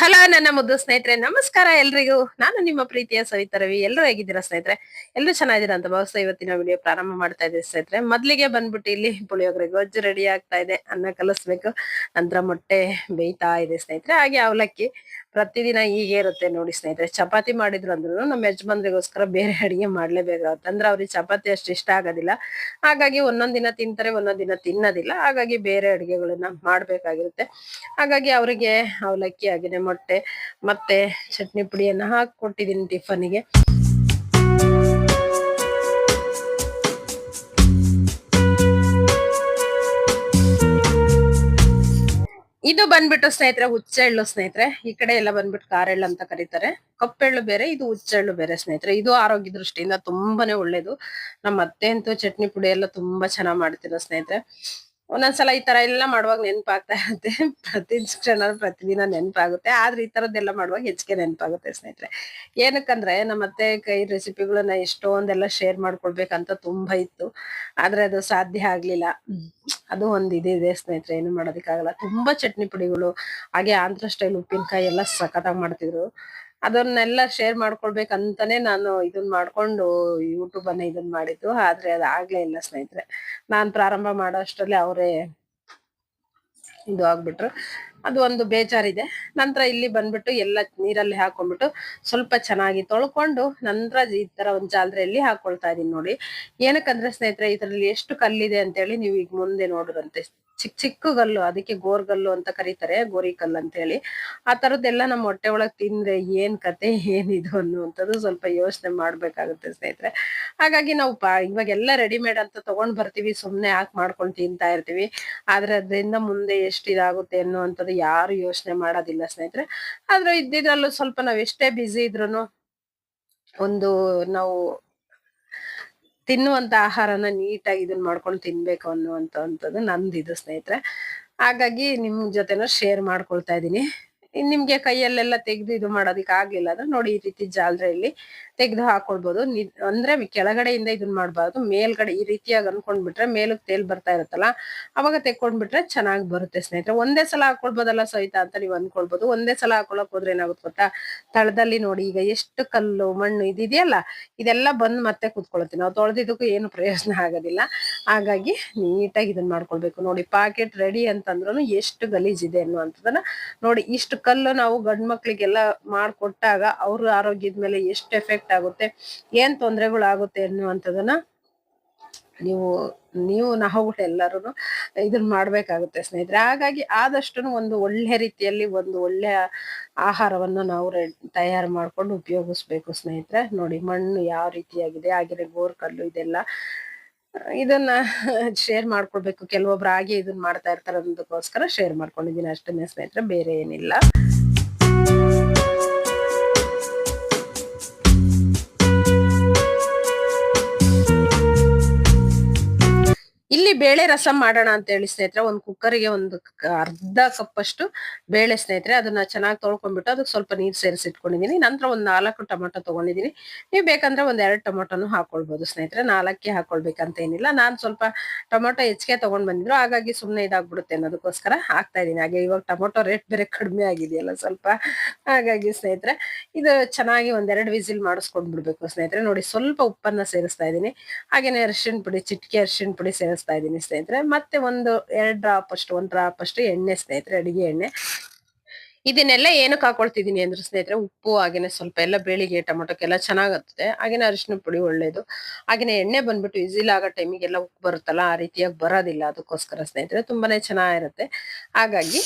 Hello, ನನ್ನ ಮುದ್ದು ಸ್ನೇಹಿತರೆ, ನಮಸ್ಕಾರ ಎಲ್ರಿಗೂ. ನಾನು ನಿಮ್ಮ ಪ್ರೀತಿಯ ಸವಿತಾ ರವಿ. ಎಲ್ಲರೂ ಹೇಗಿದ್ದೀರಾ ಸ್ನೇಹಿತರೆ? ಎಲ್ಲರೂ ಚೆನ್ನಾಗಿದ್ದೀರಾ ಅಂತ ಭಾವಿಸ್ತಾ ಇವತ್ತಿನ ವಿಡಿಯೋ ಪ್ರಾರಂಭ ಮಾಡ್ತಾ ಇದ್ದೀವಿ ಸ್ನೇಹಿತರೆ. ಮೊದಲಿಗೆ ಬಂದ್ಬಿಟ್ಟು ಇಲ್ಲಿ ಪುಳಿಯೋಗರೆ ಗೊಜ್ಜು ರೆಡಿ ಆಗ್ತಾ ಇದೆ. ಅನ್ನ ಕಲಿಸ್ಬೇಕು. ನಂತರ ಮೊಟ್ಟೆ ಬೇಯ್ತಾ ಇದೆ ಸ್ನೇಹಿತರೆ. ಹಾಗೆ ಅವಲಕ್ಕಿ. ಪ್ರತಿದಿನ ಹೀಗೆ ಇರುತ್ತೆ ನೋಡಿ ಸ್ನೇಹಿತರೆ. ಚಪಾತಿ ಮಾಡಿದ್ರು ಅಂದ್ರೂ ನಮ್ಮ ಯಜಮಾನ್ರಿಗೋಸ್ಕರ ಬೇರೆ ಅಡಿಗೆ ಮಾಡ್ಲೇಬೇಕಾಗುತ್ತೆ. ಅಂದ್ರೆ ಅವ್ರಿಗೆ ಚಪಾತಿ ಅಷ್ಟು ಇಷ್ಟ ಆಗೋದಿಲ್ಲ. ಹಾಗಾಗಿ ಒಂದೊಂದ್ ದಿನ ತಿಂತಾರೆ, ಒಂದೊಂದ್ ದಿನ ತಿನ್ನೋದಿಲ್ಲ. ಹಾಗಾಗಿ ಬೇರೆ ಅಡಿಗೆಗಳನ್ನ ಮಾಡ್ಬೇಕಾಗಿರುತ್ತೆ. ಹಾಗಾಗಿ ಅವರಿಗೆ ಅವಲಕ್ಕಿ ಆಗಿದೆ ಮೊಟ್ಟೆ, ಮತ್ತೆ ಚಟ್ನಿ ಪುಡಿಯನ್ನ ಹಾಕಿ ಕೊಟ್ಟಿದ್ದೀನಿ ಟಿಫನ್ಗೆ ಇದು ಬಂದ್ಬಿಟ್ಟು ಸ್ನೇಹಿತರೆ, ಹುಚ್ಚೆಳ್ಳು ಸ್ನೇಹಿತರೆ. ಈ ಕಡೆ ಎಲ್ಲ ಬಂದ್ಬಿಟ್ಟು ಕಾರೆಳ್ಳು ಅಂತ ಕರೀತಾರೆ. ಕಪ್ಪೆಳ್ಳು ಬೇರೆ, ಇದು ಹುಚ್ಚೆಳ್ಳು ಬೇರೆ ಸ್ನೇಹಿತರೆ. ಇದು ಆರೋಗ್ಯ ದೃಷ್ಟಿಯಿಂದ ತುಂಬಾನೇ ಒಳ್ಳೇದು. ನಮ್ಮ ಅತ್ತೆ ಅಂತೂ ಚಟ್ನಿ ಪುಡಿ ಎಲ್ಲ ತುಂಬಾ ಚೆನ್ನಾಗಿ ಮಾಡ್ತಿರೋ ಸ್ನೇಹಿತರೆ. ಒಂದೊಂದ್ಸಲ ಈ ತರ ಎಲ್ಲ ಮಾಡುವಾಗ ನೆನಪಾಗ್ತಾ ಇರುತ್ತೆ ಪ್ರತಿ ಕ್ಷಣ ಪ್ರತಿದಿನ ನೆನಪಾಗುತ್ತೆ. ಆದ್ರೆ ಈ ತರದ್ದೆಲ್ಲ ಮಾಡುವಾಗ ಹೆಚ್ಚಿಗೆ ನೆನಪಾಗುತ್ತೆ ಸ್ನೇಹಿತರೆ. ಏನಕ್ಕಂದ್ರೆ ನಮ್ಮ ಅತ್ತೆ ಕೈ ರೆಸಿಪಿಗಳನ್ನ ಎಷ್ಟೊಂದೆಲ್ಲ ಶೇರ್ ಮಾಡ್ಕೊಳ್ಬೇಕಂತ ತುಂಬಾ ಇತ್ತು. ಆದ್ರೆ ಅದು ಸಾಧ್ಯ ಆಗ್ಲಿಲ್ಲ. ಅದು ಒಂದ್ ಇದಿದೆ ಸ್ನೇಹಿತರೆ, ಏನು ಮಾಡೋದಕ್ಕಾಗಲ್ಲ. ತುಂಬಾ ಚಟ್ನಿ ಪುಡಿಗಳು, ಹಾಗೆ ಆಂಧ್ರ ಸ್ಟೈಲ್ ಉಪ್ಪಿನಕಾಯಿ ಎಲ್ಲ ಸಖತ್ತಾಗಿ ಮಾಡ್ತಿದ್ರು. ಅದನ್ನೆಲ್ಲ ಶೇರ್ ಮಾಡ್ಕೊಳ್ಬೇಕಂತಾನೆ ನಾನು ಇದನ್ ಮಾಡ್ಕೊಂಡು ಯೂಟ್ಯೂಬ್ ಅನ್ನ ಇದನ್ ಮಾಡಿದ್ದು. ಆದ್ರೆ ಅದು ಆಗ್ಲೇ ಇಲ್ಲ ಸ್ನೇಹಿತರೆ. ನಾನ್ ಪ್ರಾರಂಭ ಮಾಡೋ ಅಷ್ಟ್ರಲ್ಲಿ ಅವರೇ ಇದು ಆಗ್ಬಿಟ್ರು. ಅದು ಒಂದು ಬೇಜಾರಿದೆ. ನಂತರ ಇಲ್ಲಿ ಬಂದ್ಬಿಟ್ಟು ಎಲ್ಲ ನೀರಲ್ಲಿ ಹಾಕೊಂಡ್ಬಿಟ್ಟು ಸ್ವಲ್ಪ ಚೆನ್ನಾಗಿ ತೊಳ್ಕೊಂಡು ನಂತರ ಈ ತರ ಒಂದ್ ಜಾಲರಿಯಲ್ಲಿ ಹಾಕೊಳ್ತಾ ಇದೀನಿ ನೋಡಿ. ಏನಕ್ಕಂದ್ರೆ ಸ್ನೇಹಿತರೆ, ಇದರಲ್ಲಿ ಎಷ್ಟು ಕಲ್ಲಿದೆ ಅಂತೇಳಿ ನೀವು ಈಗ ಮುಂದೆ ನೋಡುದಂತೆ. ಚಿಕ್ಕ ಚಿಕ್ಕ ಗಲ್ಲು, ಅದಕ್ಕೆ ಗೋರ್ಗಲ್ಲು ಅಂತ ಕರೀತಾರೆ, ಗೋರಿ ಕಲ್ಲು ಅಂತ ಹೇಳಿ ಆ ತರದ್ದೆಲ್ಲ ನಮ್ಮ ಹೊಟ್ಟೆ ಒಳಗೆ ತಿಂದ್ರೆ ಏನ್ ಕತೆ ಏನಿದು ಅನ್ನುವಂಥದ್ದು ಸ್ವಲ್ಪ ಯೋಚನೆ ಮಾಡ್ಬೇಕಾಗುತ್ತೆ ಸ್ನೇಹಿತರೆ. ಹಾಗಾಗಿ ನಾವು ಇವಾಗೆಲ್ಲ ರೆಡಿಮೇಡ್ ಅಂತ ತಗೊಂಡ್ ಬರ್ತೀವಿ, ಸುಮ್ನೆ ಹಾಕ್ ಮಾಡ್ಕೊಂಡು ತಿಂತಾ ಇರ್ತೀವಿ. ಆದ್ರೆ ಅದರಿಂದ ಮುಂದೆ ಎಷ್ಟು ಇದಾಗುತ್ತೆ ಅನ್ನುವಂಥದ್ದು ಯಾರು ಯೋಚನೆ ಮಾಡೋದಿಲ್ಲ ಸ್ನೇಹಿತರೆ. ಆದ್ರೆ ಇದ್ದಿದ್ರಲ್ಲೂ ಸ್ವಲ್ಪ ನಾವ್ ಎಷ್ಟೇ ಬ್ಯುಸಿ ಇದ್ರು ಒಂದು ನಾವು ತಿನ್ನುವಂತ ಆಹಾರನ ನೀಟಾಗಿ ಇದನ್ನ ಮಾಡ್ಕೊಂಡು ತಿನ್ಬೇಕು ಅನ್ನುವಂಥದ್ದು ನಂದಿದು ಸ್ನೇಹಿತರೆ. ಹಾಗಾಗಿ ನಿಮ್ ಜೊತೆನೂ ಶೇರ್ ಮಾಡ್ಕೊಳ್ತಾ ಇದೀನಿ ಇನ್ ನಿಮ್ಗೆ ಕೈಯಲ್ಲೆಲ್ಲ ತೆಗೆದು ಇದು ಮಾಡೋದಕ್ಕೆ ಆಗ್ಲಿಲ್ಲ ಅಂದ್ರೆ ನೋಡಿ ಈ ರೀತಿ ಜಾಲರಿಯಲ್ಲಿ ತೆಗ್ದು ಹಾಕೊಳ್ಬಹುದು ಅಂದ್ರೆ ಕೆಳಗಡೆಯಿಂದ ಇದನ್ನ ಮಾಡಬಾರ್ದು. ಮೇಲ್ಗಡೆ ಈ ರೀತಿಯಾಗಿ ಅನ್ಕೊಂಡ್ಬಿಟ್ರೆ ಮೇಲಕ್ ತೇಲ್ ಬರ್ತಾ ಇರುತ್ತಲ್ಲ, ಅವಾಗ ತೆಕ್ಕೊಂಡ್ಬಿಟ್ರೆ ಚೆನ್ನಾಗಿ ಬರುತ್ತೆ ಸ್ನೇಹಿತರೆ. ಒಂದೇ ಸಲ ಹಾಕೊಳ್ಬೋದಲ್ಲ ಸಹಿತ ಅಂತ ನೀವು ಅನ್ಕೊಳ್ಬಹುದು ಒಂದೇ ಸಲ ಹಾಕೊಳಕ್ ಹೋದ್ರೆ ಏನಾಗುತ್ತೆ ಗೊತ್ತಾ? ತಳದಲ್ಲಿ ನೋಡಿ ಈಗ ಎಷ್ಟು ಕಲ್ಲು, ಮಣ್ಣು ಇದಿದೆಯಲ್ಲ, ಇದೆಲ್ಲ ಬಂದ್ ಮತ್ತೆ ಕುತ್ಕೊಳತ್ತೆ. ನಾವು ತೊಳೆದಿದ್ದಕ್ಕೂ ಏನು ಪ್ರಯೋಜನ ಆಗೋದಿಲ್ಲ. ಹಾಗಾಗಿ ನೀಟಾಗಿ ಇದನ್ನ ಮಾಡ್ಕೊಳ್ಬೇಕು. ನೋಡಿ ಪಾಕೆಟ್ ರೆಡಿ ಅಂತಂದ್ರೂ ಎಷ್ಟು ಗಲೀಜಿದೆ ಅನ್ನುವಂಥದ್ದನ್ನ ನೋಡಿ. ಇಷ್ಟು ಕಲ್ಲು ನಾವು ಗಂಡ್ ಮಕ್ಳಿಗೆಲ್ಲ ಮಾಡ್ಕೊಟ್ಟಾಗ ಅವ್ರ ಆರೋಗ್ಯದ ಮೇಲೆ ಎಷ್ಟು ಎಫೆಕ್ಟ್ ಆಗುತ್ತೆ ಏನ್ ತೊಂದರೆಗಳಾಗುತ್ತೆ ಅನ್ನುವಂಥದ್ದನ್ನ ನೀವು ನೀವು ನಾವು ಎಲ್ಲರೂ ಇದನ್ನ ಮಾಡ್ಬೇಕಾಗುತ್ತೆ ಸ್ನೇಹಿತರೆ. ಹಾಗಾಗಿ ಆದಷ್ಟು ಒಂದು ಒಳ್ಳೆ ರೀತಿಯಲ್ಲಿ ಒಂದು ಒಳ್ಳೆ ಆಹಾರವನ್ನು ನಾವು ತಯಾರು ಮಾಡ್ಕೊಂಡು ಉಪಯೋಗಿಸ್ಬೇಕು ಸ್ನೇಹಿತರೆ. ನೋಡಿ ಮಣ್ಣು ಯಾವ ರೀತಿಯಾಗಿದೆ ಹಾಗೆ ಗೋರ್ಕಲ್ಲು ಇದೆಲ್ಲ. ಇದನ್ನ ಶೇರ್ ಮಾಡ್ಕೊಳ್ಬೇಕು ಕೆಲವೊಬ್ರು ಹಾಗೆ ಇದನ್ನ ಮಾಡ್ತಾ ಇರ್ತಾರೆ ಅನ್ನೋದಕ್ಕೋಸ್ಕರ ಶೇರ್ ಮಾಡ್ಕೊಂಡಿದ್ದೀನಿ ಅಷ್ಟನ್ನೇ ಸ್ನೇಹಿತರೆ. ಬೇರೆ ಏನಿಲ್ಲ. ಇಲ್ಲಿ ಬೇಳೆ ರಸಂ ಮಾಡೋಣ ಅಂತ ಹೇಳಿ ಸ್ನೇಹಿತರೆ, ಒಂದು ಕುಕ್ಕರ್ಗೆ ಒಂದು ಅರ್ಧ ಕಪ್ ಅಷ್ಟು ಬೇಳೆ ಸ್ನೇಹಿತರೆ, ಅದನ್ನ ಚೆನ್ನಾಗಿ ತೊಳ್ಕೊಂಡ್ಬಿಟ್ಟು ಅದಕ್ಕೆ ಸ್ವಲ್ಪ ನೀರು ಸೇರಿಸಿ ಇಟ್ಕೊಂಡಿದೀನಿ ನಂತರ ಒಂದು ನಾಲ್ಕು ಟೊಮೊಟೊ ತಗೊಂಡಿದೀನಿ. ನೀವು ಬೇಕಂದ್ರೆ ಒಂದ್ ಎರಡು ಟೊಮೊಟೊನು ಹಾಕೊಳ್ಬಹುದು ಸ್ನೇಹಿತರೆ. ನಾಲ್ಕೇ ಹಾಕೊಳ್ಬೇಕಂತ ಏನಿಲ್ಲ. ನಾನ್ ಸ್ವಲ್ಪ ಟೊಮೊಟೊ ಹೆಚ್ಚಿಗೆ ತಗೊಂಡ್ ಬಂದಿದ್ರು. ಹಾಗಾಗಿ ಸುಮ್ನೆ ಇದಾಗ್ಬಿಡುತ್ತೆ ಅನ್ನೋದಕ್ಕೋಸ್ಕರ ಹಾಕ್ತಾ ಇದೀನಿ. ಹಾಗೆ ಇವಾಗ ಟೊಮೊಟೊ ರೇಟ್ ಬೇರೆ ಕಡಿಮೆ ಆಗಿದೆಯಲ್ಲ ಸ್ವಲ್ಪ. ಹಾಗಾಗಿ ಸ್ನೇಹಿತರೆ, ಇದು ಚೆನ್ನಾಗಿ ಒಂದೆರಡು ವಿಸಿಲ್ ಮಾಡಿಸ್ಕೊಂಡ್ಬಿಡ್ಬೇಕು ಸ್ನೇಹಿತರೆ. ನೋಡಿ, ಸ್ವಲ್ಪ ಉಪ್ಪನ್ನ ಸೇರಿಸ್ತಾ ಇದೀನಿ. ಹಾಗೇನೆ ಅರಿಶಿಣ ಪುಡಿ, ಚಿಟಿಕೆ ಅರಿಶಿಣ ಪುಡಿ ಸೇರಿಸ್ತಾ ಇದ್ದೀನಿ ಸ್ನೇಹಿತರೆ. ಮತ್ತೆ ಒಂದು ಎರಡು ಡ್ರಾಪ್ ಅಷ್ಟು, ಒಂದು ಡ್ರಾಪ್ ಅಷ್ಟು ಎಣ್ಣೆ ಸ್ನೇಹಿತರೆ, ಅಡಿಗೆ ಎಣ್ಣೆ. ಇದನ್ನೆಲ್ಲ ಏನಕ್ಕೆ ಹಾಕೊಳ್ತಿದ್ದೀನಿ ಅಂದ್ರೆ ಸ್ನೇಹಿತರೆ, ಉಪ್ಪು, ಹಾಗೇನೆ ಸ್ವಲ್ಪ ಎಲ್ಲ ಬೆಳಿಗ್ಗೆ ಟೊಮೊಟೊಕ್ಕೆಲ್ಲ ಚೆನ್ನಾಗತ್ತೆ. ಹಾಗೇನೆ ಅರಿಶಿನ ಪುಡಿ ಒಳ್ಳೇದು. ಹಾಗೇನೆ ಎಣ್ಣೆ ಬಂದ್ಬಿಟ್ಟು ಇಸಿಲ್ ಆಗೋ ಟೈಮಿಗೆಲ್ಲ ಉಪ್ಪು ಬರುತ್ತಲ್ಲ, ಆ ರೀತಿಯಾಗಿ ಬರೋದಿಲ್ಲ ಅದಕ್ಕೋಸ್ಕರ ಸ್ನೇಹಿತರೆ. ತುಂಬಾನೇ ಚೆನ್ನಾಗಿರುತ್ತೆ. ಹಾಗಾಗಿ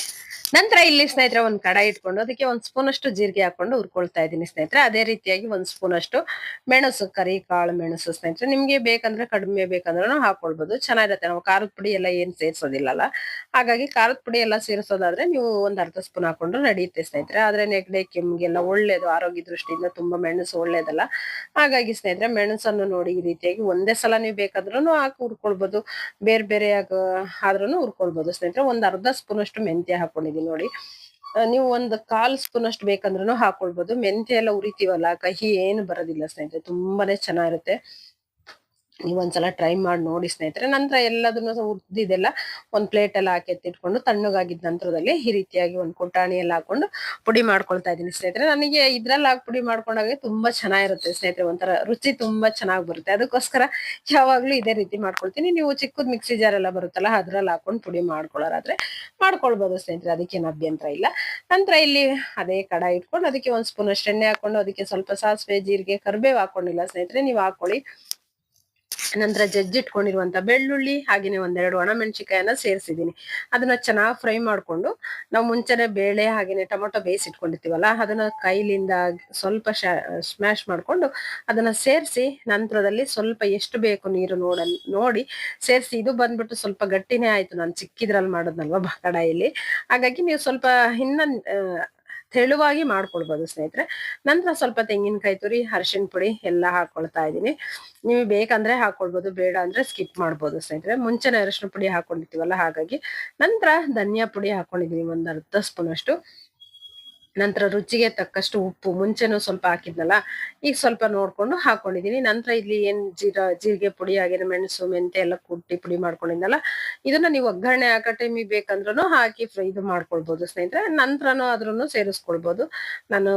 ನಂತರ ಇಲ್ಲಿ ಸ್ನೇಹಿತರೆ ಒಂದ್ ಕಡಾಯಿ ಇಟ್ಕೊಂಡು ಅದಕ್ಕೆ ಒಂದ್ ಸ್ಪೂನ್ ಅಷ್ಟು ಜೀರಿಗೆ ಹಾಕೊಂಡು ಹುರ್ಕೊಳ್ತಾ ಇದ್ದೀನಿ ಸ್ನೇಹಿತರೆ. ಅದೇ ರೀತಿಯಾಗಿ ಒಂದ್ ಸ್ಪೂನ್ ಅಷ್ಟು ಮೆಣಸು ಕರಿ ಕಾಳು ಮೆಣಸು ಸ್ನೇಹಿತರೆ. ನಿಮ್ಗೆ ಬೇಕಂದ್ರೆ ಕಡಿಮೆ ಬೇಕಂದ್ರೂ ಹಾಕೊಳ್ಬಹುದು ಚೆನ್ನಾಗಿರುತ್ತೆ. ನಾವು ಖಾರದ ಪುಡಿ ಎಲ್ಲ ಏನ್ ಸೇರಿಸೋದಿಲ್ಲಲ್ಲ. ಹಾಗಾಗಿ ಖಾರದ ಪುಡಿ ಎಲ್ಲ ಸೇರಿಸೋದಾದ್ರೆ ನೀವು ಒಂದ್ ಅರ್ಧ ಸ್ಪೂನ್ ಹಾಕೊಂಡ್ರು ನಡೆಯುತ್ತೆ ಸ್ನೇಹಿತರೆ. ಆದ್ರೆ ನೆಗಡಿ, ಕೆಮ್ಮಿಗೆಲ್ಲ ಒಳ್ಳೇದು. ಆರೋಗ್ಯ ದೃಷ್ಟಿಯಿಂದ ತುಂಬಾ ಮೆಣಸು ಒಳ್ಳೇದಲ್ಲ. ಹಾಗಾಗಿ ಸ್ನೇಹಿತರೆ ಮೆಣಸನ್ನು ನೋಡಿ ಈ ರೀತಿಯಾಗಿ ಒಂದೇ ಸಲ ನೀವು ಬೇಕಾದ್ರೂ ಹಾಕಿ ಹುರ್ಕೊಳ್ಬಹುದು ಬೇರೆ ಬೇರೆ ಆದ್ರೂ ಹುರ್ಕೊಳ್ಬಹುದು ಸ್ನೇಹಿತರೆ. ಒಂದ್ ಅರ್ಧ ಸ್ಪೂನ್ ಅಷ್ಟು ಮೆಂತ್ಯ ಹಾಕೊಂಡಿದೀನಿ ನೋಡಿ. ನೀವು ಒಂದು ಕಾಲ್ ಸ್ಪೂನ್ ಅಷ್ಟು ಬೇಕಂದ್ರೂ ಹಾಕೊಳ್ಬಹುದು ಮೆಂತ್ಯ ಎಲ್ಲ ಉರಿತೀವಲ್ಲ, ಕಹಿ ಏನು ಬರೋದಿಲ್ಲ ಸ್ನೇಹಿತರೆ. ತುಂಬಾನೇ ಚೆನ್ನಾಗಿರುತ್ತೆ. ನೀವು ಒಂದ್ಸಲ ಟ್ರೈ ಮಾಡಿ ನೋಡಿ ಸ್ನೇಹಿತರೆ. ನಂತರ ಎಲ್ಲದನ್ನು ಉದ್ದಿದೆಲ್ಲ ಒಂದ್ ಪ್ಲೇಟ್ ಎಲ್ಲ ಹಾಕಿ ಎತ್ತಿಟ್ಕೊಂಡು ತಣ್ಣಗಾಗಿದ್ದ ನಂತರದಲ್ಲಿ ಈ ರೀತಿಯಾಗಿ ಒಂದು ಕುಟಾಣಿ ಎಲ್ಲ ಹಾಕೊಂಡು ಪುಡಿ ಮಾಡ್ಕೊಳ್ತಾ ಇದ್ದೀನಿ ಸ್ನೇಹಿತರೆ. ನನಗೆ ಇದ್ರಲ್ಲಿ ಹಾಕಿ ಪುಡಿ ಮಾಡ್ಕೊಂಡಾಗ ತುಂಬಾ ಚೆನ್ನಾಗಿರುತ್ತೆ ಸ್ನೇಹಿತರೆ. ಒಂಥರ ರುಚಿ ತುಂಬಾ ಚೆನ್ನಾಗಿ ಬರುತ್ತೆ. ಅದಕ್ಕೋಸ್ಕರ ಯಾವಾಗ್ಲೂ ಇದೇ ರೀತಿ ಮಾಡ್ಕೊಳ್ತೀನಿ. ನೀವು ಚಿಕ್ಕದ್ ಮಿಕ್ಸಿ ಜಾರ್ ಎಲ್ಲ ಬರುತ್ತಲ್ಲ ಅದ್ರಲ್ಲಿ ಹಾಕೊಂಡು ಪುಡಿ ಮಾಡ್ಕೊಳ್ಳೋರಾದ್ರೆ ಮಾಡ್ಕೊಳ್ಬೋದು ಸ್ನೇಹಿತರೆ. ಅದಕ್ಕೇನು ಅಭ್ಯಂತರ ಇಲ್ಲ. ನಂತರ ಇಲ್ಲಿ ಅದೇ ಕಡಾಯಿ ಇಟ್ಕೊಂಡು ಅದಕ್ಕೆ ಒಂದ್ ಸ್ಪೂನ್ ಅಷ್ಟು ಎಣ್ಣೆ ಹಾಕೊಂಡು ಅದಕ್ಕೆ ಸ್ವಲ್ಪ ಸಾಸಿವೆ, ಜೀರಿಗೆ, ಕರ್ಬೇವು ಹಾಕೊಂಡಿಲ್ಲ ಸ್ನೇಹಿತರೆ. ನೀವು ಹಾಕೊಳ್ಳಿ. ನಂತರ ಜಜ್ಜಿಟ್ಕೊಂಡಿರುವಂತ ಬೆಳ್ಳುಳ್ಳಿ ಹಾಗೆಯೇ ಒಂದೆರಡು ಒಣಮೆಣಸಿಕಾಯನ್ನ ಸೇರಿಸಿದ್ದೀನಿ. ಅದನ್ನ ಚೆನ್ನಾಗಿ ಫ್ರೈ ಮಾಡ್ಕೊಂಡು, ನಾವು ಮುಂಚೆನೆ ಬೇಳೆ ಹಾಗೆಯೇ ಟೊಮೊಟೊ ಬೇಯಿಸಿಟ್ಕೊಂಡಿರ್ತೀವಲ್ಲ ಅದನ್ನ ಕೈಲಿಂದ ಸ್ವಲ್ಪ ಸ್ಮ್ಯಾಶ್ ಮಾಡ್ಕೊಂಡು ಅದನ್ನ ಸೇರಿಸಿ, ನಂತರದಲ್ಲಿ ಸ್ವಲ್ಪ ಎಷ್ಟು ಬೇಕು ನೀರು ನೋಡ, ನೋಡಿ ಸೇರಿಸಿ, ಇದು ಬಂದ್ಬಿಟ್ಟು ಸ್ವಲ್ಪ ಗಟ್ಟಿನೇ ಆಯ್ತು. ನಾನು ಚಿಕ್ಕಿದ್ರಲ್ಲಿ ಮಾಡೋದ್ನಲ್ವಾ ಕಡಾಯಿಲಿ ಹಾಗಾಗಿ ನೀವು ಸ್ವಲ್ಪ ಇನ್ನ ತೆಳುವಾಗಿ ಮಾಡ್ಕೊಳ್ಬೋದು ಸ್ನೇಹಿತರೆ. ನಂತರ ಸ್ವಲ್ಪ ತೆಂಗಿನಕಾಯಿ ತುರಿ ಅರಿಶಿನ ಪುಡಿ ಎಲ್ಲ ಹಾಕೊಳ್ತಾ ಇದ್ದೀನಿ. ನೀವು ಬೇಕಂದ್ರೆ ಹಾಕೊಳ್ಬೋದು, ಬೇಡ ಅಂದ್ರೆ ಸ್ಕಿಪ್ ಮಾಡ್ಬೋದು ಸ್ನೇಹಿತರೆ. ಮುಂಚೆನೆ ಅರಿಶಿನ ಪುಡಿ ಹಾಕೊಂಡಿರ್ತೀವಲ್ಲ ಹಾಗಾಗಿ. ನಂತರ ಧನಿಯಾ ಪುಡಿ ಹಾಕೊಂಡಿದ್ದೀನಿ, ಒಂದ್ ಅರ್ಧ ಸ್ಪೂನ್ ಅಷ್ಟು ನಂತರ ರುಚಿಗೆ ತಕ್ಕಷ್ಟು ಉಪ್ಪು, ಮುಂಚೆನೂ ಸ್ವಲ್ಪ ಹಾಕಿದ್ನಲ್ಲ, ಈಗ ಸ್ವಲ್ಪ ನೋಡ್ಕೊಂಡು ಹಾಕೊಂಡಿದೀನಿ. ನಂತರ ಇಲ್ಲಿ ಏನ್ ಜೀರ, ಜೀರಿಗೆ ಪುಡಿ ಆಗಿರೋ ಮೆಣಸು ಮೆಂತೆ ಎಲ್ಲ ಕುಟ್ಟಿ ಪುಡಿ ಮಾಡ್ಕೊಂಡಿದ್ನಲ್ಲ, ಇದನ್ನ ನೀವು ಒಗ್ಗರಣೆ ಹಾಕೋ ಟೈಮಿಗೆ ಬೇಕಂದ್ರೂ ಹಾಕಿ ಇದು ಮಾಡ್ಕೊಳ್ಬೋದು ಸ್ನೇಹಿತರೆ. ನಂತರನೂ ಅದ್ರೂ ಸೇರಿಸ್ಕೊಳ್ಬೋದು. ನಾನು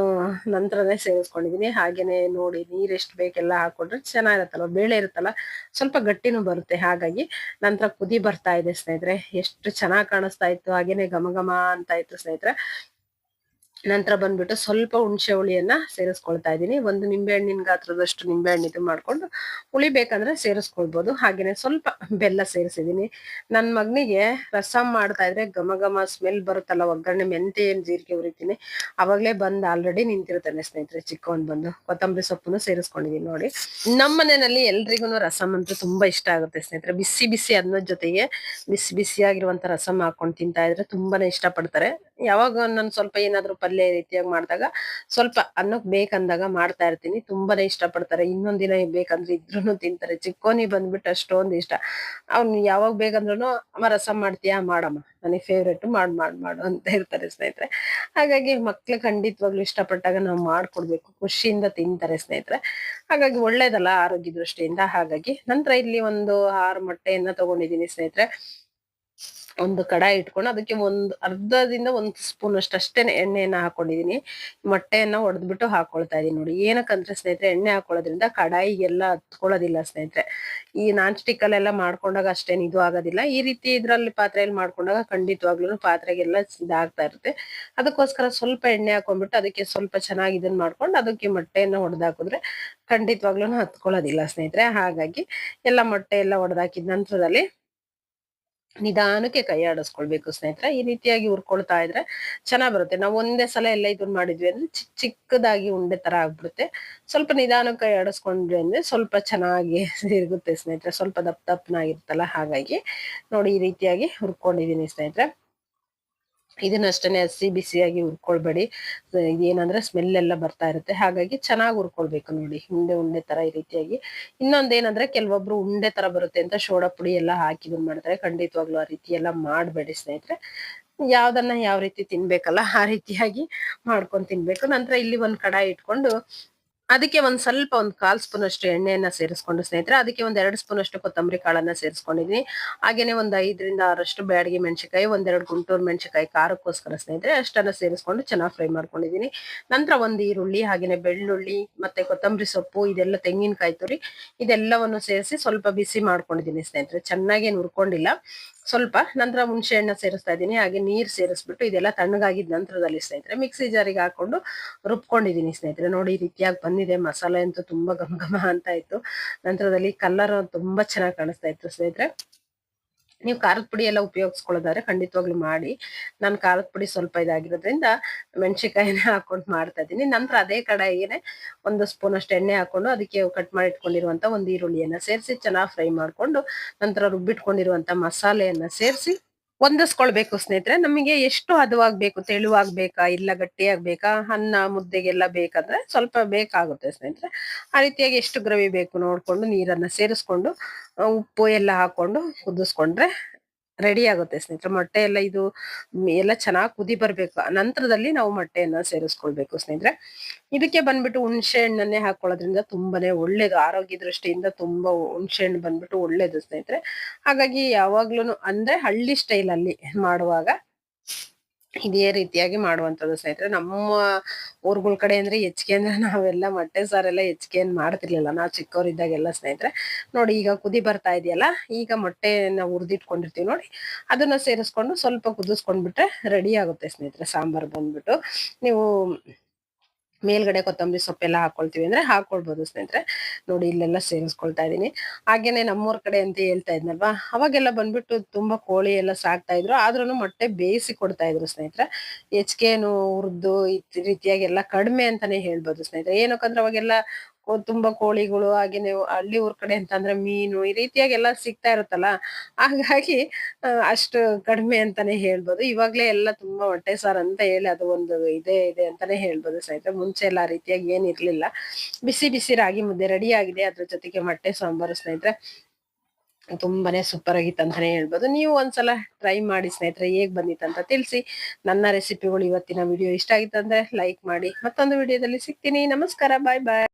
ನಂತರನೇ ಸೇರಿಸ್ಕೊಂಡಿದೀನಿ. ಹಾಗೇನೆ ನೋಡಿ ನೀರು ಬೇಕೆಲ್ಲ ಹಾಕೊಂಡ್ರೆ ಚೆನ್ನಾಗಿರುತ್ತಲ್ಲ, ಬೇಳೆ ಇರುತ್ತಲ್ಲ, ಸ್ವಲ್ಪ ಗಟ್ಟಿನೂ ಬರುತ್ತೆ ಹಾಗಾಗಿ. ನಂತರ ಕುದಿ ಬರ್ತಾ ಇದೆ ಸ್ನೇಹಿತರೆ. ಎಷ್ಟು ಚೆನ್ನಾಗಿ ಕಾಣಿಸ್ತಾ ಇತ್ತು, ಹಾಗೇನೆ ಘಮ ಘಮ ಅಂತ ಇತ್ತು ಸ್ನೇಹಿತರೆ. ನಂತರ ಬಂದ್ಬಿಟ್ಟು ಸ್ವಲ್ಪ ಹುಣಸೆ ಹುಳಿಯನ್ನ ಸೇರಿಸ್ಕೊಳ್ತಾ ಇದ್ದೀನಿ. ಒಂದು ನಿಂಬೆಹಣ್ಣಿನ ಗಾತ್ರದಷ್ಟು ನಿಂಬೆ ಹಣ್ಣು ಇದು ಮಾಡ್ಕೊಂಡು ಹುಳಿ ಬೇಕಂದ್ರೆ ಸೇರಿಸ್ಕೊಳ್ಬಹುದು ಹಾಗೇನೆ ಸ್ವಲ್ಪ ಬೆಲ್ಲ ಸೇರಿಸಿದ್ದೀನಿ. ನನ್ನ ಮಗನಿಗೆ ರಸಂ ಮಾಡ್ತಾ ಇದ್ರೆ ಘಮ ಘಮ ಸ್ಮೆಲ್ ಬರುತ್ತಲ್ಲ, ಒಗ್ಗರಣೆ ಮೆಂತೆ ಏನು ಜೀರಿಗೆ ಉರಿತೀನಿ ಅವಾಗಲೇ ಬಂದು ಆಲ್ರೆಡಿ ನಿಂತಿರ್ತಾನೆ ಸ್ನೇಹಿತರೆ ಚಿಕ್ಕವನ್ ಬಂದು. ಕೊತ್ತಂಬರಿ ಸೊಪ್ಪನ್ನು ಸೇರಿಸ್ಕೊಂಡಿದೀನಿ ನೋಡಿ. ನಮ್ಮ ಮನೆಯಲ್ಲಿ ಎಲ್ರಿಗೂ ರಸಂ ಅಂತೂ ತುಂಬಾ ಇಷ್ಟ ಆಗುತ್ತೆ ಸ್ನೇಹಿತರೆ. ಬಿಸಿ ಬಿಸಿ ಅನ್ನೋದ್ ಜೊತೆಗೆ ಬಿಸಿ ಬಿಸಿಯಾಗಿರುವಂತ ರಸಂ ಹಾಕೊಂಡು ತಿಂತಾ ಇದ್ರೆ ತುಂಬಾನೇ ಇಷ್ಟ ಪಡ್ತಾರೆ ಯಾವಾಗ ನಾನು ಸ್ವಲ್ಪ ಏನಾದ್ರು ಪಲ್ಯ ರೀತಿಯಾಗಿ ಮಾಡಿದಾಗ ಸ್ವಲ್ಪ ಅನ್ನಕ್ ಬೇಕಂದಾಗ ಮಾಡ್ತಾ ಇರ್ತೀನಿ. ತುಂಬಾನೇ ಇಷ್ಟ ಪಡ್ತಾರೆ ಇನ್ನೊಂದ್ ದಿನ ಬೇಕಂದ್ರೆ ಇದ್ರೂನು ತಿಂತಾರೆ. ಚಿಕ್ಕೋನಿ ಬಂದ್ಬಿಟ್ಟು ಅಷ್ಟೊಂದ್ ಇಷ್ಟ. ಅವ್ನ್ ಯಾವಾಗ ಬೇಕಂದ್ರು ರಸಂ ಮಾಡ್ತೀಯಾ? ಮಾಡಮ್ಮ. ನನಗೆ ಫೇವ್ರೇಟ್ ಮಾಡ್ ಮಾಡ್, ಮಾಡು. ಅಂತ ಇರ್ತಾರೆ ಸ್ನೇಹಿತರೆ. ಹಾಗಾಗಿ ಮಕ್ಳು ಖಂಡಿತವಾಗ್ಲು ಇಷ್ಟಪಟ್ಟಾಗ ನಾವು ಮಾಡ್ಕೊಡ್ಬೇಕು. ಖುಷಿಯಿಂದ ತಿಂತಾರೆ ಸ್ನೇಹಿತರೆ. ಹಾಗಾಗಿ ಒಳ್ಳೇದಲ್ಲ ಆರೋಗ್ಯ ದೃಷ್ಟಿಯಿಂದ. ಹಾಗಾಗಿ ನಂತರ ಇಲ್ಲಿ ಒಂದು ಆರು ಮೊಟ್ಟೆಯನ್ನ ತಗೊಂಡಿದ್ದೀನಿ ಸ್ನೇಹಿತರೆ. ಒಂದು ಕಡಾಯಿ ಇಟ್ಕೊಂಡು ಅದಕ್ಕೆ ಒಂದು ಅರ್ಧದಿಂದ ಒಂದು ಸ್ಪೂನ್ ಅಷ್ಟು ಅಷ್ಟೇನೆ ಎಣ್ಣೆಯನ್ನ ಹಾಕೊಂಡಿದೀನಿ. ಮೊಟ್ಟೆಯನ್ನ ಒಡೆದ್ಬಿಟ್ಟು ಹಾಕೊಳ್ತಾ ಇದೀನಿ ನೋಡಿ. ಏನಕ್ಕಂದ್ರೆ ಸ್ನೇಹಿತರೆ, ಎಣ್ಣೆ ಹಾಕೊಳ್ಳೋದ್ರಿಂದ ಕಡಾಯಿಗೆಲ್ಲ ಹತ್ಕೊಳ್ಳೋದಿಲ್ಲ ಸ್ನೇಹಿತರೆ. ಈ ನಾನ್ ಸ್ಟಿಕ್ ಅಲ್ಲೆಲ್ಲ ಮಾಡ್ಕೊಂಡಾಗ ಅಷ್ಟೇನು ಇದು ಆಗೋದಿಲ್ಲ. ಈ ರೀತಿ ಇದ್ರಲ್ಲಿ ಪಾತ್ರೆಯಲ್ಲಿ ಮಾಡ್ಕೊಂಡಾಗ ಖಂಡಿತವಾಗ್ಲೂ ಪಾತ್ರೆಗೆಲ್ಲ ಇದಾಗ್ತಾ ಇರುತ್ತೆ. ಅದಕ್ಕೋಸ್ಕರ ಸ್ವಲ್ಪ ಎಣ್ಣೆ ಹಾಕೊಂಡ್ಬಿಟ್ಟು ಅದಕ್ಕೆ ಸ್ವಲ್ಪ ಚೆನ್ನಾಗಿ ಇದನ್ನ ಮಾಡ್ಕೊಂಡು ಅದಕ್ಕೆ ಮೊಟ್ಟೆಯನ್ನ ಹೊಡೆದಾಕಿದ್ರೆ ಖಂಡಿತವಾಗ್ಲೂ ಹತ್ಕೊಳ್ಳೋದಿಲ್ಲ ಸ್ನೇಹಿತರೆ. ಹಾಗಾಗಿ ಎಲ್ಲ ಮೊಟ್ಟೆ ಎಲ್ಲ ಹೊಡೆದಾಕಿದ ನಂತರದಲ್ಲಿ ನಿಧಾನಕ್ಕೆ ಕೈ ಆಡಿಸ್ಕೊಳ್ಬೇಕು ಸ್ನೇಹಿತರೆ. ಈ ರೀತಿಯಾಗಿ ಹುರ್ಕೊಳ್ತಾ ಇದ್ರೆ ಚೆನ್ನಾಗ್ ಬರುತ್ತೆ. ನಾವು ಒಂದೇ ಸಲ ಎಲ್ಲ ಇದನ್ನ ಮಾಡಿದ್ವಿ ಅಂದ್ರೆ ಚಿಕ್ಕ ಚಿಕ್ಕದಾಗಿ ಉಂಡೆ ತರ ಆಗ್ಬಿಡುತ್ತೆ. ಸ್ವಲ್ಪ ನಿಧಾನಕ್ಕೆ ಕೈ ಆಡಿಸ್ಕೊಂಡ್ವಿ ಅಂದ್ರೆ ಸ್ವಲ್ಪ ಚೆನ್ನಾಗಿ ಸಿಗುತ್ತೆ ಸ್ನೇಹಿತರೆ. ಸ್ವಲ್ಪ ದಪ್ಪ ದಪ್ಪನಾಗಿರುತ್ತಲ್ಲ ಹಾಗಾಗಿ ನೋಡಿ ಈ ರೀತಿಯಾಗಿ ಹುರ್ಕೊಂಡಿದೀನಿ ಸ್ನೇಹಿತರೆ. ಇದನ್ನಷ್ಟೇ ಹಸಿ ಬಿಸಿಯಾಗಿ ಹುರ್ಕೊಳ್ಬೇಡಿ. ಏನಂದ್ರೆ ಸ್ಮೆಲ್ ಎಲ್ಲ ಬರ್ತಾ ಇರುತ್ತೆ. ಹಾಗಾಗಿ ಚೆನ್ನಾಗಿ ಹುರ್ಕೊಳ್ಬೇಕು ನೋಡಿ. ಹಿಂದೆ ಉಂಡೆ ತರ ಈ ರೀತಿಯಾಗಿ. ಇನ್ನೊಂದೇನಂದ್ರೆ ಕೆಲವೊಬ್ರು ಉಂಡೆ ತರ ಬರುತ್ತೆ ಅಂತ ಶೋಡಾ ಪುಡಿ ಎಲ್ಲ ಹಾಕಿ ಬಂದ್ ಮಾಡ್ತಾರೆ. ಖಂಡಿತವಾಗ್ಲೂ ಆ ರೀತಿ ಎಲ್ಲ ಮಾಡ್ಬೇಡಿ ಸ್ನೇಹಿತರೆ. ಯಾವ್ದನ್ನ ಯಾವ ರೀತಿ ತಿನ್ಬೇಕಲ್ಲ, ಆ ರೀತಿಯಾಗಿ ಮಾಡ್ಕೊಂಡ್ ತಿನ್ಬೇಕು. ನಂತರ ಇಲ್ಲಿ ಒಂದ್ ಕಡಾಯಿ ಇಟ್ಕೊಂಡು ಅದಕ್ಕೆ ಒಂದ್ ಸ್ವಲ್ಪ ಒಂದ್ ಕಾಲ್ ಸ್ಪೂನ್ ಅಷ್ಟು ಎಣ್ಣೆಯನ್ನ ಸೇರಿಸ್ಕೊಂಡು ಸ್ನೇಹಿತರೆ, ಅದಕ್ಕೆ ಒಂದ್ ಎರಡು ಸ್ಪೂನ್ ಅಷ್ಟು ಕೊತ್ತಂಬರಿ ಕಾಳನ್ನ ಸೇರಿಸ್ಕೊಂಡಿದೀನಿ ಹಾಗೇನೆ ಒಂದ್ ಐದರಿಂದ ಆರಷ್ಟು ಬ್ಯಾಡಗಿ ಮೆಣಸಿಕಾಯಿ ಒಂದೆರಡು ಗುಂಟೂರು ಮೆಣಸಿಕಾಯಿ ಖಾರಕ್ಕೋಸ್ಕರ ಸ್ನೇಹಿತರೆ, ಅಷ್ಟನ್ನ ಸೇರಿಸ್ಕೊಂಡು ಚೆನ್ನಾಗಿ ಫ್ರೈ ಮಾಡ್ಕೊಂಡಿದೀನಿ ನಂತರ ಒಂದ್ ಈರುಳ್ಳಿ, ಹಾಗೇನೆ ಬೆಳ್ಳುಳ್ಳಿ, ಮತ್ತೆ ಕೊತ್ತಂಬರಿ ಸೊಪ್ಪು, ಇದೆಲ್ಲ ತೆಂಗಿನಕಾಯಿ ತುರಿ, ಇದೆಲ್ಲವನ್ನು ಸೇರಿಸಿ ಸ್ವಲ್ಪ ಬಿಸಿ ಮಾಡ್ಕೊಂಡಿದೀನಿ ಸ್ನೇಹಿತರೆ. ಚೆನ್ನಾಗಿ ಹುರ್ಕೊಂಡಿಲ್ಲ. ಸ್ವಲ್ಪ ನಂತರ ಹುಣಸೆ ಹಣ್ಣ ಸೇರಿಸ್ತಾ ಇದ್ದೀನಿ, ಹಾಗೆ ನೀರು ಸೇರಿಸ್ಬಿಟ್ಟು ಇದೆಲ್ಲ ತಣ್ಣಗಾಗಿದ್ದ ನಂತರದಲ್ಲಿ ಸ್ನೇಹಿತರೆ, ಮಿಕ್ಸಿ ಜಾರಿಗೆ ಹಾಕೊಂಡು ರುಬ್ಕೊಂಡಿದ್ದೀನಿ ಸ್ನೇಹಿತರೆ. ನೋಡಿ, ಈ ರೀತಿಯಾಗಿ ಬಂದಿದೆ. ಮಸಾಲೆ ಅಂತೂ ತುಂಬಾ ಘಮ ಘಮ ಅಂತ ಇತ್ತು. ನಂತರದಲ್ಲಿ ಕಲರ್ ತುಂಬಾ ಚೆನ್ನಾಗಿ ಕಾಣಿಸ್ತಾ ಇತ್ತು ಸ್ನೇಹಿತರೆ. ನೀವು ಖಾರದ ಪುಡಿ ಎಲ್ಲ ಉಪಯೋಗಿಸ್ಕೊಳ್ಳೋದಾದ್ರೆ ಖಂಡಿತವಾಗ್ಲೂ ಮಾಡಿ. ನಾನು ಖಾರದ ಪುಡಿ ಸ್ವಲ್ಪ ಇದಾಗಿರೋದ್ರಿಂದ ಮೆಣಸಿಕಾಯಿನ ಹಾಕೊಂಡು ಮಾಡ್ತಾ ಇದ್ದೀನಿ. ನಂತರ ಅದೇ ಕಡಾಯಿಗೆ ಒಂದು ಸ್ಪೂನ್ ಅಷ್ಟು ಎಣ್ಣೆ ಹಾಕೊಂಡು ಅದಕ್ಕೆ ಕಟ್ ಮಾಡಿ ಇಟ್ಕೊಂಡಿರುವಂತ ಒಂದು ಈರುಳ್ಳಿಯನ್ನ ಸೇರಿಸಿ ಚೆನ್ನಾಗಿ ಫ್ರೈ ಮಾಡ್ಕೊಂಡು ನಂತರ ರುಬ್ಬಿಟ್ಕೊಂಡಿರುವಂತ ಮಸಾಲೆಯನ್ನ ಸೇರಿಸಿ ಹೊಂದಿಸ್ಕೊಳ್ಬೇಕು ಸ್ನೇಹಿತರೆ. ನಮಗೆ ಎಷ್ಟು ಹದವಾಗ್ಬೇಕು, ತೆಳುವಾಗ್ಬೇಕಾ, ಇಲ್ಲ ಗಟ್ಟಿಯಾಗ್ಬೇಕಾ, ಅನ್ನ, ಮುದ್ದೆಗೆಲ್ಲ ಬೇಕಂದ್ರೆ ಸ್ವಲ್ಪ ಬೇಕಾಗುತ್ತೆ ಸ್ನೇಹಿತರೆ. ಆ ರೀತಿಯಾಗಿ ಎಷ್ಟು ಗ್ರವಿ ಬೇಕು ನೋಡ್ಕೊಂಡು, ನೀರನ್ನ ಸೇರಿಸ್ಕೊಂಡು, ಉಪ್ಪು ಎಲ್ಲ ಹಾಕೊಂಡು ಕುದಿಸ್ಕೊಂಡ್ರೆ ರೆಡಿ ಆಗುತ್ತೆ ಸ್ನೇಹಿತರೆ. ಮೊಟ್ಟೆ ಎಲ್ಲ ಇದು ಎಲ್ಲ ಚೆನ್ನಾಗಿ ಕುದಿ ಬರ್ಬೇಕು. ನಂತರದಲ್ಲಿ ನಾವು ಮೊಟ್ಟೆಯನ್ನ ಸೇರಿಸ್ಕೊಳ್ಬೇಕು ಸ್ನೇಹಿತರೆ. ಇದಕ್ಕೆ ಬಂದ್ಬಿಟ್ಟು ಹುಣಸೆ ಹಣ್ಣನ್ನೇ ಹಾಕೊಳ್ಳೋದ್ರಿಂದ ತುಂಬಾನೇ ಒಳ್ಳೇದು. ಆರೋಗ್ಯ ದೃಷ್ಟಿಯಿಂದ ತುಂಬಾ ಹುಣಸೆ ಹಣ್ಣು ಬಂದ್ಬಿಟ್ಟು ಒಳ್ಳೇದು ಸ್ನೇಹಿತರೆ. ಹಾಗಾಗಿ ಯಾವಾಗ್ಲೂ ಅಂದ್ರೆ ಹಳ್ಳಿ ಸ್ಟೈಲ್ ಅಲ್ಲಿ ಮಾಡುವಾಗ ಇದೇ ರೀತಿಯಾಗಿ ಮಾಡುವಂತದ್ದು ಸ್ನೇಹಿತರೆ. ನಮ್ಮ ಊರುಗಳ ಕಡೆ ಅಂದ್ರೆ ಹೆಚ್ಚಿಗೆ ಅಂದ್ರೆ ನಾವೆಲ್ಲ ಮೊಟ್ಟೆ ಸಾರೆಲ್ಲ ಹೆಚ್ಚಿಗೆ ಏನ್ ಮಾಡ್ತಿರ್ಲಿಲ್ಲ. ನಾವು ಚಿಕ್ಕವರಿದ್ದಾಗೆಲ್ಲ ಸ್ನೇಹಿತರೆ. ನೋಡಿ ಈಗ ಕುದಿ ಬರ್ತಾ ಇದೆಯಲ್ಲ, ಈಗ ಮೊಟ್ಟೆಯನ್ನ ಉರ್ದಿಟ್ಕೊಂಡಿರ್ತೀವಿ ನೋಡಿ. ಅದನ್ನ ಸೇರಿಸ್ಕೊಂಡು ಸ್ವಲ್ಪ ಕುದಿಸ್ಕೊಂಡ್ಬಿಟ್ರೆ ರೆಡಿ ಆಗುತ್ತೆ ಸ್ನೇಹಿತರೆ. ಸಾಂಬಾರ್ ಬಂದ್ಬಿಟ್ಟು. ನೀವು ಮೇಲ್ಗಡೆ ಕೊತ್ತಂಬರಿ ಸೊಪ್ಪೆಲ್ಲ ಹಾಕೊಳ್ತೀವಿ ಅಂದ್ರೆ ಹಾಕೊಳ್ಬೋದು ಸ್ನೇಹಿತರೆ. ನೋಡಿ, ಇಲ್ಲೆಲ್ಲ ಸೇರಿಸ್ಕೊಳ್ತಾ ಇದೀನಿ ಹಾಗೇನೆ ನಮ್ಮೂರ್ ಕಡೆ ಅಂತ ಹೇಳ್ತಾ ಇದ್ನಲ್ವಾ? ಅವಾಗೆಲ್ಲ ಬಂದ್ಬಿಟ್ಟು ತುಂಬಾ ಕೋಳಿ ಎಲ್ಲ ಸಾಕ್ತಾ ಇದ್ರು. ಆದ್ರೂ ಮೊಟ್ಟೆ ಬೇಯಿಸಿ ಕೊಡ್ತಾ ಇದ್ರು ಸ್ನೇಹಿತರೆ. ಹೆಚ್ಚಿಗೆನು ಹುರಿದು ಈ ರೀತಿಯಾಗಿ ಎಲ್ಲ ಕಡಿಮೆ ಅಂತಾನೆ ಹೇಳ್ಬೋದು ಸ್ನೇಹಿತರೆ. ಏನಕ್ಕಂದ್ರೆ ಅವಾಗೆಲ್ಲ ತುಂಬಾ ಕೋಳಿಗಳು ಹಾಗೇನೆ ಹಳ್ಳಿ ಊರ್ ಕಡೆ ಅಂತಂದ್ರೆ ಮೀನು, ಈ ರೀತಿಯಾಗಿ ಎಲ್ಲ ಸಿಗ್ತಾ ಇರುತ್ತಲ್ಲ? ಹಾಗಾಗಿ ಅಷ್ಟು ಕಡಿಮೆ ಅಂತಾನೆ ಹೇಳ್ಬೋದು. ಇವಾಗ್ಲೇ ಎಲ್ಲ ತುಂಬಾ ಹೊಟ್ಟೆ ಸಾರ್ ಅಂತ ಹೇಳಿ ಅದು ಒಂದು ಇದೇ ಇದೆ ಅಂತಾನೆ ಹೇಳ್ಬೋದು ಸಹಿತ ಮುಂಚೆ ಎಲ್ಲ ರೀತಿಯಾಗಿ ಏನ್ ಇರ್ಲಿಲ್ಲ. ಬಿಸಿ ಬಿಸಿ ರಾಗಿ ಮುದ್ದೆ ರೆಡಿ ಆಗಿದೆ. ಅದ್ರ ಜೊತೆಗೆ ಮೊಟ್ಟೆ ಸಾಂಬಾರು ಸ್ನೇಹಿತರೆ. ತುಂಬಾನೇ ಸೂಪರ್ ಆಗಿತ್ತು ಅಂತಾನೆ ಹೇಳ್ಬೋದು. ನೀವು ಒಂದ್ಸಲ ಟ್ರೈ ಮಾಡಿ ಸ್ನೇಹಿತರೆ, ಹೇಗ್ ಬಂದಿತ್ತು ಅಂತ ತಿಳಿಸಿ. ನನ್ನ ರೆಸಿಪಿಗಳು ಇವತ್ತಿನ ವಿಡಿಯೋ ಇಷ್ಟ ಆಗಿತ್ತು ಅಂದ್ರೆ ಲೈಕ್ ಮಾಡಿ. ಮತ್ತೊಂದು ವಿಡಿಯೋದಲ್ಲಿ ಸಿಗ್ತೀನಿ. ನಮಸ್ಕಾರ ಬಾಯ್ ಬಾಯ್